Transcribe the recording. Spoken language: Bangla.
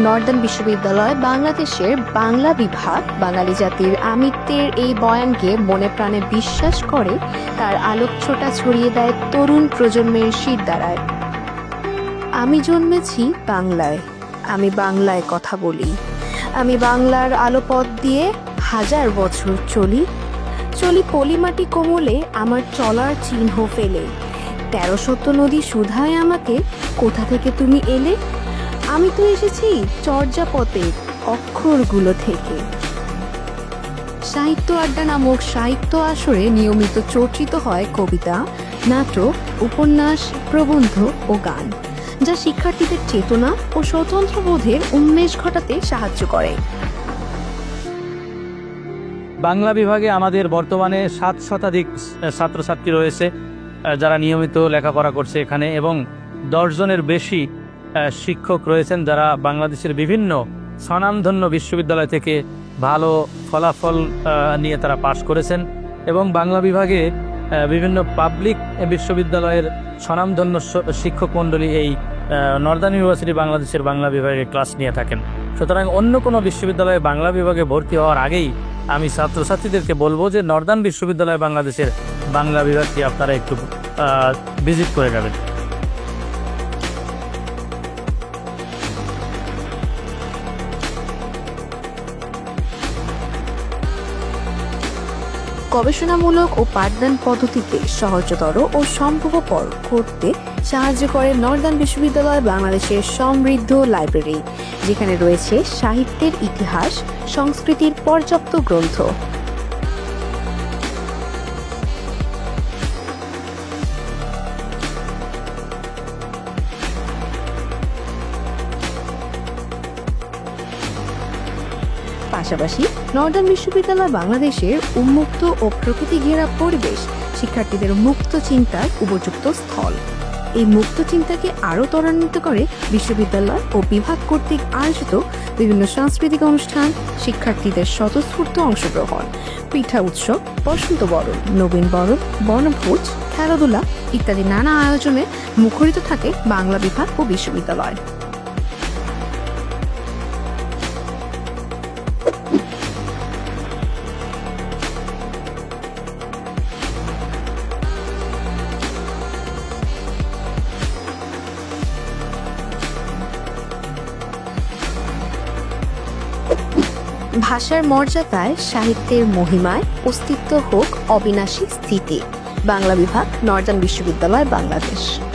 নর্দার্ন বিশ্ববিদ্যালয় বাংলাদেশের বাংলা বিভাগ। বাঙালি জাতির আমিত্বের এই বয়ানকে মনে প্রাণে বিশ্বাস করে, তার আলোকছোটা ছড়িয়ে দেয় তরুণ প্রজন্মের শীত দ্বারায়। আমি জন্মেছি বাংলায়, আমি বাংলায় কথা বলি। আমি বাংলার আলোপথ দিয়ে হাজার বছর চলি। চলি পলিমাটি কোমলে আমার চলার চিহ্ন ফেলে। তেরো শত নদী শুধায় আমাকে, কোথা থেকে তুমি এলে? আমি তো এসেছি চর্যাপথের অক্ষরগুলো থেকে। সাহিত্য আড্ডা নামক সাহিত্য আসরে নিয়মিত চর্চিত হয় কবিতা নাটক উপন্যাস, প্রবন্ধ ও গান, যা শিক্ষার্থীদের চেতনা ও স্বতন্ত্র বোধের উন্মেষ ঘটাতে সাহায্য করে। বাংলা বিভাগে আমাদের বর্তমানে সাত শতাধিক ছাত্রছাত্রী রয়েছে যারা নিয়মিত লেখাপড়া করছে এখানে এবং দশজনের বেশি শিক্ষক রয়েছেন যারা বাংলাদেশের বিভিন্ন স্বনামধন্য বিশ্ববিদ্যালয় থেকে ভালো ফলাফল নিয়ে তারা পাশ করেছেন এবং বাংলা বিভাগে বিভিন্ন পাবলিক বিশ্ববিদ্যালয়ের স্বনামধন্য শিক্ষক মণ্ডলী এই নর্দার্ন ইউনিভার্সিটি বাংলাদেশের বাংলা বিভাগে ক্লাস নিয়ে থাকেন। সুতরাং অন্য কোনো বিশ্ববিদ্যালয়ে বাংলা বিভাগে ভর্তি হওয়ার আগেই আমি ছাত্রছাত্রীদেরকে বলব যে নর্দার্ন বিশ্ববিদ্যালয় বাংলাদেশের বাংলা বিভাগটি আপনারা একটু ভিজিট করে যাবেন গবেষণামূলক ও পাঠদান পদ্ধতিতে সহজতর ও সম্ভবপর করতে সাহায্য করে নর্দান বিশ্ববিদ্যালয় বাংলাদেশের সমৃদ্ধ লাইব্রেরি, যেখানে রয়েছে সাহিত্যের ইতিহাস, সংস্কৃতির পর্যাপ্ত গ্রন্থ। পাশাপাশি নর্দার্ন বিশ্ববিদ্যালয় বাংলাদেশের উন্মুক্ত ও প্রকৃতি ঘেরা পরিবেশ শিক্ষার্থীদের মুক্ত চিন্তার উপযুক্ত স্থল। এই মুক্ত চিন্তাকে আরও ত্বরান্বিত করে বিশ্ববিদ্যালয় ও বিভাগ কর্তৃক আয়োজিত বিভিন্ন সাংস্কৃতিক অনুষ্ঠান শিক্ষার্থীদের স্বতঃস্ফূর্ত অংশগ্রহণ, পিঠা উৎসব, বসন্ত বরণ, নবীন বরণ, বনভোজ, খেলাধুলা ইত্যাদি নানা আয়োজনে মুখরিত থাকে বাংলা বিভাগ ও বিশ্ববিদ্যালয়। ভাষার মর্যাদায় সাহিত্যের মহিমায় অস্তিত্ব হোক অবিনাশী স্থিতি। বাংলা বিভাগ নর্দান বিশ্ববিদ্যালয় বাংলাদেশ।